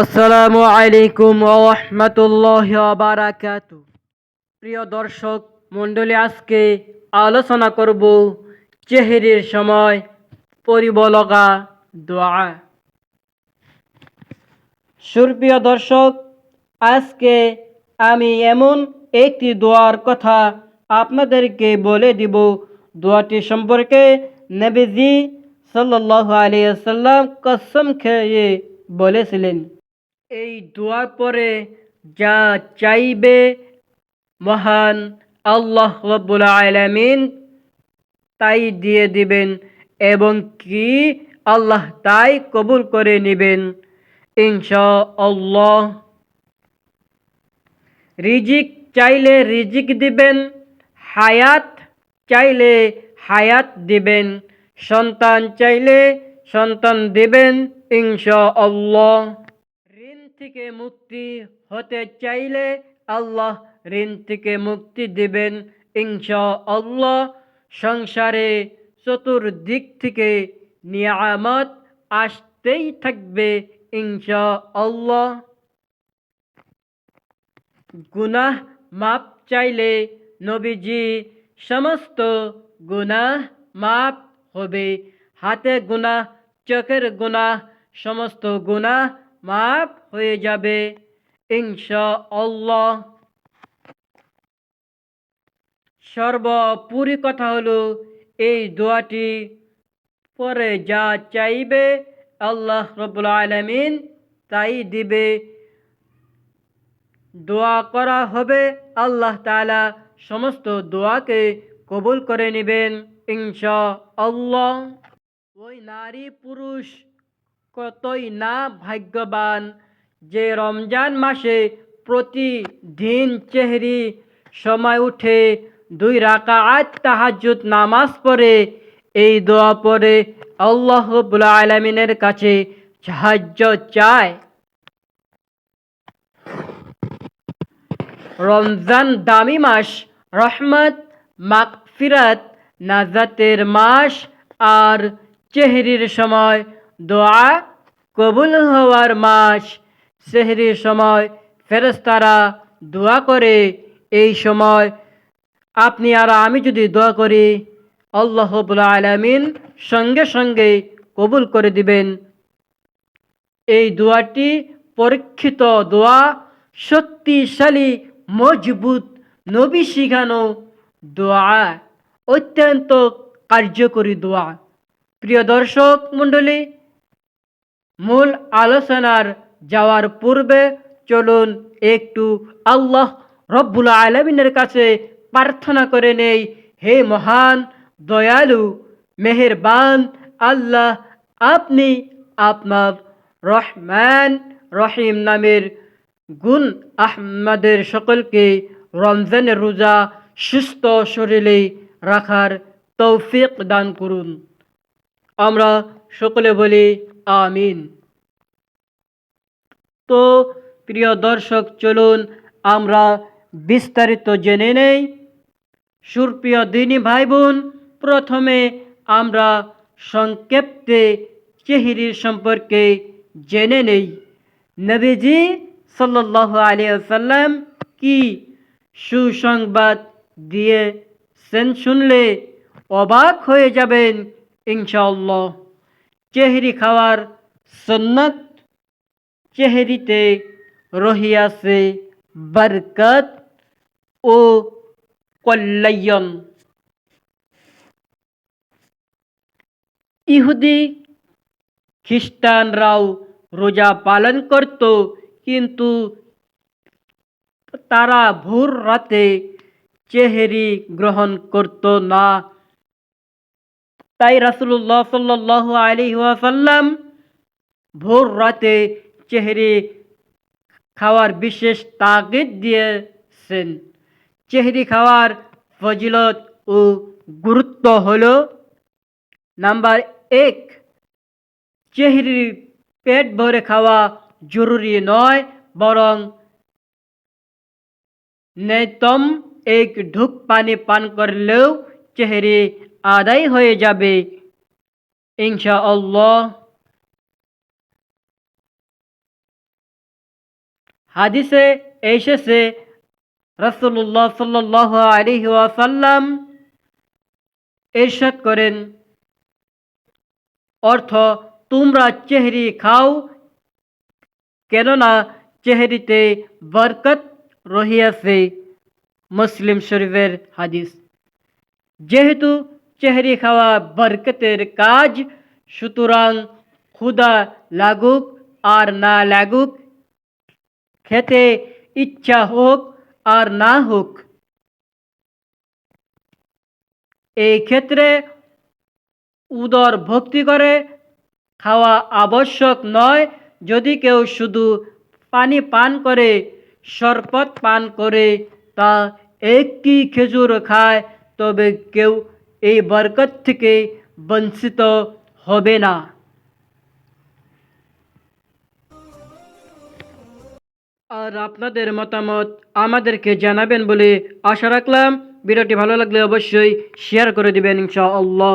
আসসালামু আলাইকুম রহমতুল্লাহ বারাকাত প্রিয় দর্শক, মণ্ডলী, আজকে আলোচনা করব চেহারির সময় পরিব লগা দোয়া। সুপ্রিয় দর্শক, আজকে আমি এমন একটি দোয়ার কথা আপনাদেরকে বলে দিব। দোয়াটি সম্পর্কে নবীজি সাল্লাল্লাহু আলাইহি সাল্লাম কসম খেয়ে বলেছিলেন। এই দোয়ার পরে যা চাইবে মহান আল্লাহ রব্বুল আলামিন তাই দিয়ে দিবেন এবং কি আল্লাহ তাই কবুল করে নেবেন। ইনশা আল্লাহ রিজিক চাইলে রিজিক দিবেন, হায়াত চাইলে হায়াত দিবেন, সন্তান চাইলে সন্তান দিবেন ইনশা আল্লাহ থেকে মুক্তি হতে চাইলে আল্লাহ ঋণ থেকে মুক্তি দিবেন ইনশা আল্লাহ সংসারে চতুর্দিক থেকে নিয়ামত আসতেই থাকবে ইনশা আল্লাহ গুনাহ মাপ চাইলে নবীজি সমস্ত গুনাহ মাপ হবে। হাতে গুনাহ, চোখের গুনাহ, সমস্ত গুনাহ মাপ হয়ে যাবে। ইনশা আল্লাহ সর্বোপরি কথা হলো, এই দোয়াটি পরে যা চাইবে আল্লাহ রবুল আলমিন তাই দিবে। দোয়া করা হবে, আল্লাহ তালা সমস্ত দোয়াকে কবুল করে নেবেন ইনশা আল্লাহ ওই নারী পুরুষ কতই না ভাগ্যবান যে রমজান মাসে প্রতিদিন চেহারি সময় উঠে দুই রাকা রাকাত তাহাজ্জুদ নামাজ পড়ে, এই দোয়া পড়ে আল্লাহ রব্বুল আলমিনের কাছে সাহায্য চায়। রমজান দামি মাস, রহমত, মাগফিরাত, নাজাতের মাস আর চেহরির সময় দোয়া কবুল হওয়ার মাস। সেহরির সময় ফেরেস্তারা দোয়া করে, এই সময় আপনি আর আমি যদি দোয়া করি, আল্লাহ আলামিন সঙ্গে সঙ্গে কবুল করে দিবেন। এই দোয়াটি পরীক্ষিত দোয়া, শক্তিশালী, মজবুত, নবী শিখানো দোয়া, অত্যন্ত কার্যকরী দোয়া। প্রিয় দর্শক মণ্ডলী, মূল আলোচনার যাওয়ার পূর্বে চলুন একটু আল্লাহ রব্বুল আলমিনের কাছে প্রার্থনা করে নেই। হে মহান, দয়ালু, মেহেরবান আল্লাহ, আপনি আপনার রহমান রহিম নামের গুণ আহমদের সকলকে রমজানের রোজা, সুস্থ শরীরে রাখার তৌফিক দান করুন। আমরা সকলে বলি আমিন। তো প্রিয় দর্শক, চলুন আমরা বিস্তারিত জেনে নেই। সুরপ্রিয় দিনী ভাই বোন প্রথমে আমরা সংক্ষেপে চেহিরির সম্পর্কে জেনে নেই। নবীজি সাল্লাহ আলিয়াল্লাম কি সুসংবাদ দিয়েছেন শুনলে অবাক হয়ে যাবেন ইনশাল্লাহ চেহারি খাওয়ার সন্ন্যত চেহারিতে রহিয়াছে বরকত ও কল্যাণ। ইহুদি খ্রিস্টানরাও রোজা পালন করত, কিন্তু তারা ভোর রাতে চেহারি গ্রহণ করত না। তাই রাসুল্লাহ সাল্লাহ আলী ওয়াসাল্লাম ভোর রাতে চেহারি খাওয়ার বিশেষ তাগিদ দিয়েছেন। চেহারি খাওয়ার ফজিলত ও গুরুত্ব হল, নাম্বার এক চেহারি পেট ভরে খাওয়া জরুরি নয়, বরং ন্যূনতম এক ঢুক পানি পান করলেও চেহারি আদায় হয়ে যাবে। ইনশা হাদিসে এসেছে রসুল্লাহ সাল্লাহ আলহি ওয়াসাল্লাম এরশাদ করেন, অর্থ, তোমরা চেহরি খাও, কেননা চেহারিতে বরকত রহিয়াছে। মুসলিম শরীফের হাদিস। যেহেতু চেহরি খাওয়া বরকতের কাজ, সুতরাং ক্ষুদা লাগুক আর না লাগুক খেতে ইচ্ছা হোক আর না হোক, এই ক্ষেত্রে উদর ভক্তি করে খাওয়া আবশ্যক নয়। যদি কেউ শুধু পানি পান করে, শরবত পান করে, তা একটি খেজুর খায়, তবে কেউ এই বরকত থেকে বঞ্চিত হবে না। আর আপনাদের মতামত আমাদেরকে জানাবেন বলে আশা রাখলাম। ভিডিওটি ভালো লাগলে অবশ্যই শেয়ার করে দিবেন ইনশাআল্লাহ।